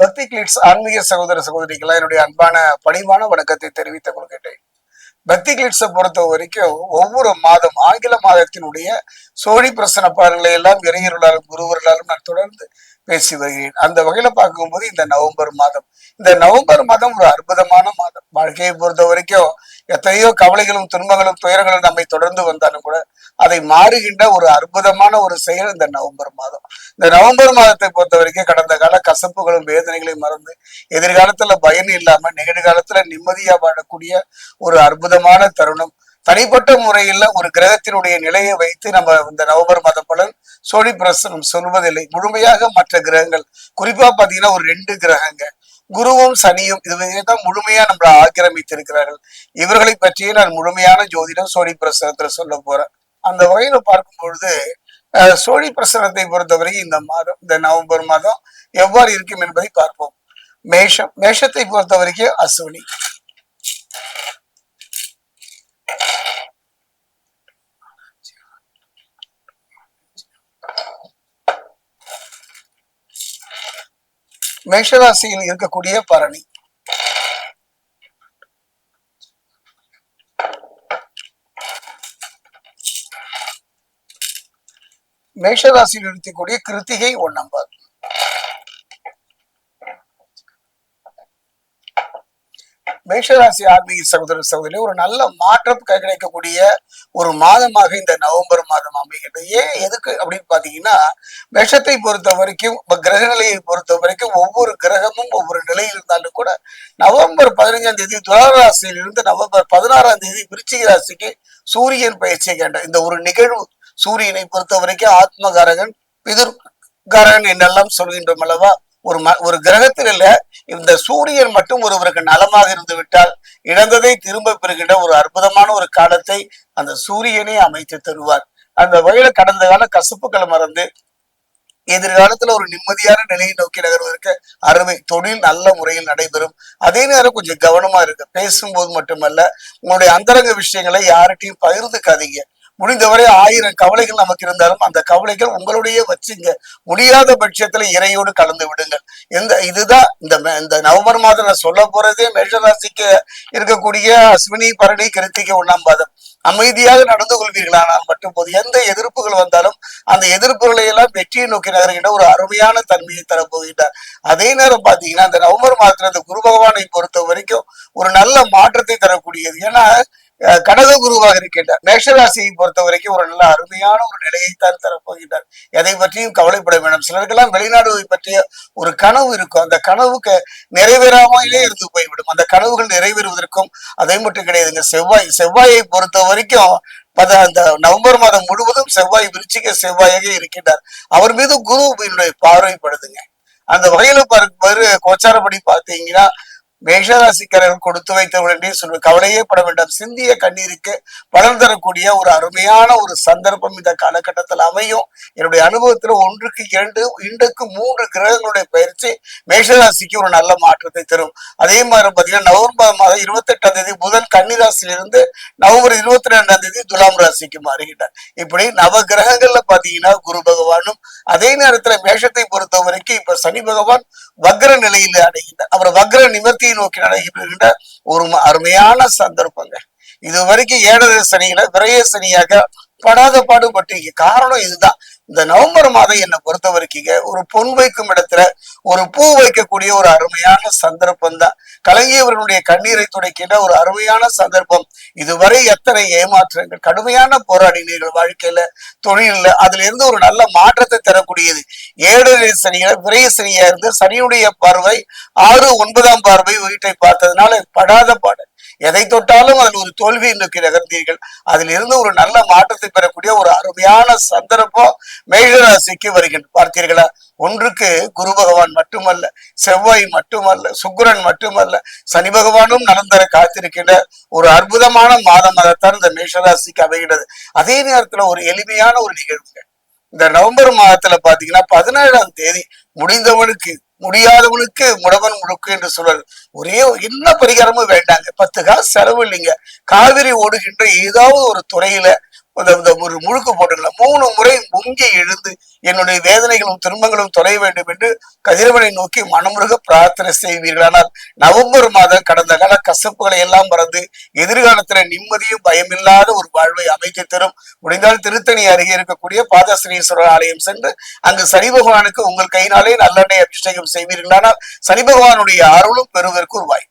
பக்தி கிளிட்ஸ் ஆன்மீக சகோதர சகோதரிகளா என்னுடைய அன்பான பணிவான வணக்கத்தை தெரிவித்துக் கொள்கின்றேன். பக்தி கிளிட்ஸை பொறுத்த வரைக்கும் ஒவ்வொரு மாதம் ஆங்கில மாதத்தினுடைய சோழி பிரசன பாடல்களை எல்லாம் இறையர்களாலும் குருவர்களாலும் நான் தொடர்ந்து பேசி வருகிறேன். அந்த வகையில பார்க்கும்போது இந்த நவம்பர் மாதம். இந்த நவம்பர் மாதம் ஒரு அற்புதமான மாதம். வாழ்க்கையை பொறுத்த வரைக்கும் எத்தனையோ கவலைகளும் துன்பங்களும் துயரங்களும் நம்மை தொடர்ந்து வந்தாலும் கூட அதை மாறுகின்ற ஒரு அற்புதமான ஒரு செயல் இந்த நவம்பர் மாதம். இந்த நவம்பர் மாதத்தை பொறுத்த வரைக்கும் கடந்த கால கசப்புகளும் வேதனைகளையும் மறந்து எதிர்காலத்துல பயன் இல்லாம நிகழ்காலத்துல நிம்மதியா வாழக்கூடிய ஒரு அற்புதமான தருணம். தனிப்பட்ட முறையில் ஒரு கிரகத்தினுடைய நிலையை வைத்து நம்ம இந்த நவம்பர் மாத பலன் சோழி பிரசனம் சொல்வதில்லை. முழுமையாக மற்ற கிரகங்கள் குறிப்பா பாத்தீங்கன்னா ஒரு ரெண்டு கிரகங்கள் குருவும் சனியும் இதுதான் தான் முழுமையா நம்மளை ஆக்கிரமித்திருக்கிறார்கள். இவர்களை பற்றியே நான் முழுமையான ஜோதிடம் சோழி பிரசனத்துல சொல்ல போறேன். அந்த வகையில பார்க்கும் பொழுது அஹ், சோழி பிரசனத்தை பொறுத்தவரை இந்த மாதம் இந்த நவம்பர் மாதம் எவ்வாறு இருக்கும் என்பதை பார்ப்போம். மேஷம் மேஷத்தை பொறுத்த வரைக்கும் அஸ்வினி. மேஷராசியில் இருக்கக்கூடிய பரணி. மேஷராசியில் இருக்கக்கூடிய கிருத்திகை ஒன்னம்பர் மேஷராசி ஆன்மீக சகோதர சகோதரி ஒரு நல்ல மாற்றம் கிடைக்கக்கூடிய ஒரு மாதமாக இந்த நவம்பர் மாதம் அமைகிறது. ஏன் எதுக்கு அப்படின்னு பாத்தீங்கன்னா மேஷத்தை பொறுத்த வரைக்கும் கிரக நிலையை பொறுத்த வரைக்கும் ஒவ்வொரு கிரகமும் ஒவ்வொரு நிலையில் இருந்தாலும் கூட நவம்பர் பதினஞ்சாம் தேதி துளாராசியில் இருந்து நவம்பர் பதினாறாம் தேதி விருச்சிக ராசிக்கு சூரியன் பயிற்சியை கேட்ட இந்த ஒரு நிகழ்வு சூரியனை பொறுத்த வரைக்கும் ஆத்மகாரகன் பிதுர்காரகன் என்றெல்லாம் சொல்கின்றோம் அல்லவா? ஒரு ம ஒரு கிரகத்தில் இல்ல இந்த சூரியன் மட்டும் ஒருவருக்கு நலமாக இருந்து விட்டால் இழந்ததை திரும்ப பெறுகின்ற ஒரு அற்புதமான ஒரு காலத்தை அந்த சூரியனே அமைத்து தருவார். அந்த வகையில கடந்த கால கசப்புகளை மறந்து எதிர்காலத்துல ஒரு நிம்மதியான நிலையை நோக்கி நகர்வதற்கு அருமை. தொழில் நல்ல முறையில் நடைபெறும். அதே நேரம் கொஞ்சம் கவனமா இருக்கு பேசும்போது மட்டுமல்ல உங்களுடைய அந்தரங்க விஷயங்களை யார்கிட்டையும் பகிர்ந்துக்காதீங்க. முடிந்தவரை ஆயிரம் கவலைகள் நமக்கு இருந்தாலும் அந்த கவலைகள் உங்களுடைய வச்சுங்க. முடியாத பட்சத்துல இறையோடு கலந்து விடுங்கள். இந்த இதுதான் இந்த இந்த நவம்பர் மாதம் நான் சொல்ல போறதே மேஷராசிக்கு இருக்கக்கூடிய அஸ்வினி பரணி கிருத்திகை ஒண்ணாம் பாதம். அமைதியாக நடந்து கொள்வீர்களானால் மட்டும் போது எந்த எதிர்ப்புகள் வந்தாலும் அந்த எதிர்ப்புகளை எல்லாம் வெற்றியை நோக்கி நகர்கின்ற ஒரு அருமையான தன்மையை தரப்போகின்றார் அதே நேரம் பாத்தீங்கன்னா இந்த நவம்பர் மாதத்துல அந்த குரு பகவானை பொறுத்த வரைக்கும் ஒரு நல்ல மாற்றத்தை தரக்கூடியது. ஏன்னா கடக குருவாக இருக்கின்றார். மேஷராசியை பொறுத்த வரைக்கும் ஒரு நல்ல அருமையான ஒரு நிலையை தான் தரப்போகின்றார் எதை பற்றியும் கவலைப்பட வேண்டாம். சிலருக்கெல்லாம் வெளிநாடு பற்றிய ஒரு கனவு இருக்கும். அந்த கனவுக்கு நிறைவேறாமலே இருந்து போய்விடும். அந்த கனவுகள் நிறைவேறுவதற்கும் அதை மட்டும் கிடையாதுங்க. செவ்வாய் செவ்வாயை பொறுத்த வரைக்கும் பத அந்த நவம்பர் மாதம் முழுவதும் செவ்வாய் விருச்சிக செவ்வாயாக இருக்கின்றார். அவர் மீது குருவினுடைய பார்வைப்படுதுங்க. அந்த வகையில பார்க்கும்போது கோச்சாரப்படி பார்த்தீங்கன்னா மேஷராசிக்காரர்கள் கொடுத்து வைத்தவர்கள் என்றே சொல்வது கவலையே பட வேண்டாம். சிந்திய கண்ணீருக்கு பலன் தரக்கூடிய ஒரு அருமையான ஒரு சந்தர்ப்பம் இந்த காலகட்டத்தில் அமையும். என்னுடைய அனுபவத்துல ஒன்றுக்கு இரண்டு இண்டுக்கு மூன்று கிரகங்களுடைய பயிற்சி மேஷராசிக்கு ஒரு நல்ல மாற்றத்தை தரும். அதே மாதிரி பாத்தீங்கன்னா நவம்பர் மாதம் இருபத்தி எட்டாம் தேதி புதன் கன்னிராசியிலிருந்து நவம்பர் இருபத்தி ரெண்டாம் தேதி துலாம் ராசிக்கு மாறுகின்றார் இப்படி நவ கிரகங்கள்ல பாத்தீங்கன்னா குரு பகவானும் அதே நேரத்துல மேஷத்தை பொறுத்த வரைக்கும் இப்ப சனி பகவான் வக்ர நிலையில அடைகின்றார் அவர் வக்ர வெற்றியை நோக்கி நடைபெறுகின்ற ஒரு அருமையான சந்தர்ப்பங்க இது வரைக்கும் ஏழரை சனியில விரைய சனியாக படாத பாடுபட்டீங்க காரணம் இதுதான். இந்த நவம்பர் மாதம் என்னை பொறுத்த வரைக்கும் ஒரு பொன் வைக்கும் இடத்துல ஒரு பூ வைக்கக்கூடிய ஒரு அருமையான சந்தர்ப்பம் தான். கலங்கியவர்களுடைய கண்ணீரை துடைக்கின்ற ஒரு அருமையான சந்தர்ப்பம். இதுவரை எத்தனை ஏமாற்றங்கள் கடுமையான போராடினீர்கள் வாழ்க்கையில தொழிலில் அதுல இருந்து ஒரு நல்ல மாற்றத்தை தரக்கூடியது. ஏழரை சனியில விரைய சனியா இருந்து சனியுடைய பார்வை ஆறு ஒன்பதாம் பார்வை வீட்டை பார்த்ததுனால படாத பாடல். எதை தொட்டாலும் அதில் ஒரு தோல்வியை நோக்கி நகர்ந்தீர்கள் அதில் இருந்து ஒரு நல்ல மாற்றத்தை பெறக்கூடிய ஒரு அருமையான சந்தர்ப்பம் மேகராசிக்கு வருகின்ற பார்த்தீர்களா? ஒன்றுக்கு குரு பகவான் மட்டுமல்ல செவ்வாய் மட்டுமல்ல சுக்கரன் மட்டுமல்ல சனி பகவானும் நலம் காத்திருக்கின்ற ஒரு அற்புதமான மாதமாகத்தான் இந்த மேஷராசிக்கு அமைகிறது. அதே நேரத்துல ஒரு எளிமையான ஒரு நிகழ்வுங்க இந்த நவம்பர் மாதத்துல பாத்தீங்கன்னா பதினேழாம் தேதி முடிந்தவனுக்கு முடியாதவனுக்கு முடவன் முழுக்கு என்று சொல்வார் ஒரே என்ன பரிகாரமும் வேண்டாங்க. பத்து காசு செலவு இல்லைங்க. காவிரி ஓடுகின்ற ஏதாவது ஒரு துறையில ஒரு முழுக்கு போட்டுக்கல மூணு முறை முங்கி எழுந்து என்னுடைய வேதனைகளும் துன்பங்களும் தொலைய வேண்டும் என்று கதிரவனை நோக்கி மனமுருக பிரார்த்தனை செய்வீர்களானால் நவம்பர் மாதம் கடந்த கால கசப்புகளை எல்லாம் மறந்து எதிர்காலத்துல நிம்மதியும் பயமில்லாத ஒரு வாழ்வை அமைத்து தரும். முடிந்தால் திருத்தணி அருகே இருக்கக்கூடிய பாதஸ்ரீஸ்வரர் ஆலயம் சென்று அங்கு சனி பகவானுக்கு உங்கள் கையினாலே நல்லெண்ணெய் அபிஷேகம் செய்வீர்களானால் சனி பகவானுடைய அருளும் பெறுவதற்கு ஒரு வாய்ப்பு